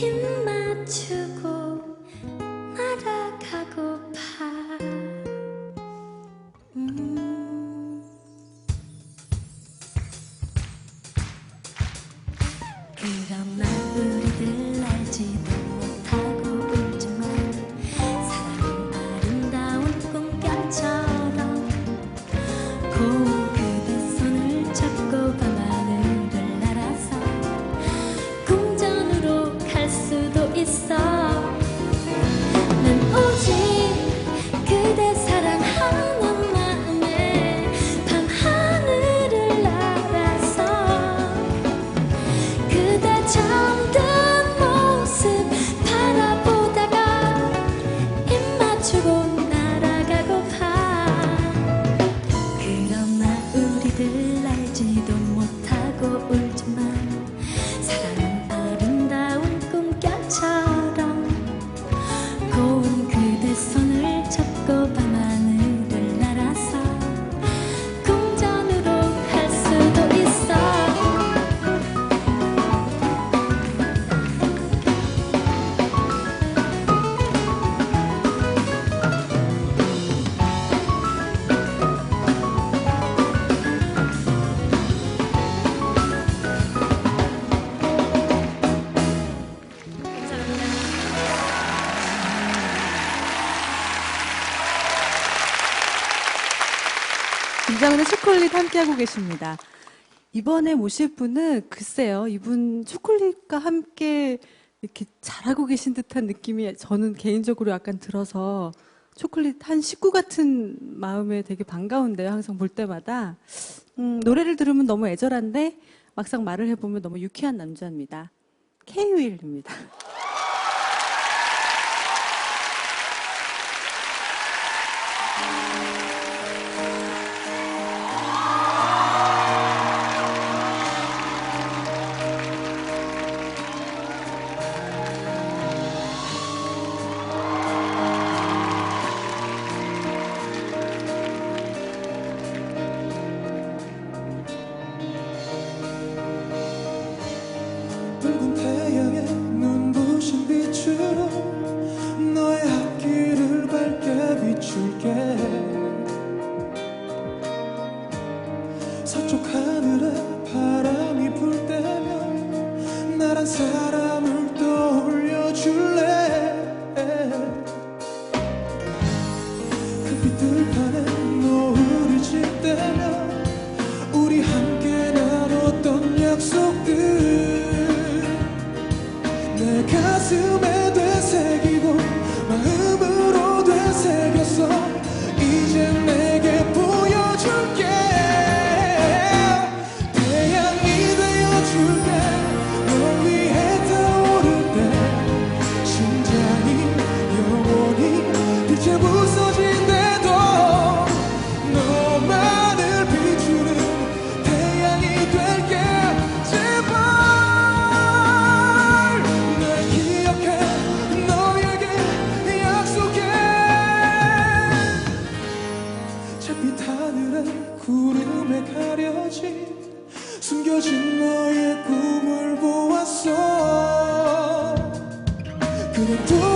You. 김장훈의 초콜릿 함께하고 계십니다. 이번에 모실 분은 글쎄요, 이분 초콜릿과 함께 이렇게 잘하고 계신 듯한 느낌이 저는 개인적으로 약간 들어서 초콜릿 한 식구 같은 마음에 되게 반가운데요, 항상 볼 때마다. 음, 노래를 들으면 너무 애절한데 막상 말을 해보면 너무 유쾌한 남자입니다. 케이윌입니다. 붉은 태양의 눈부신 빛으로 너의 앞길을 밝게 비출게. 서쪽 하 tudo.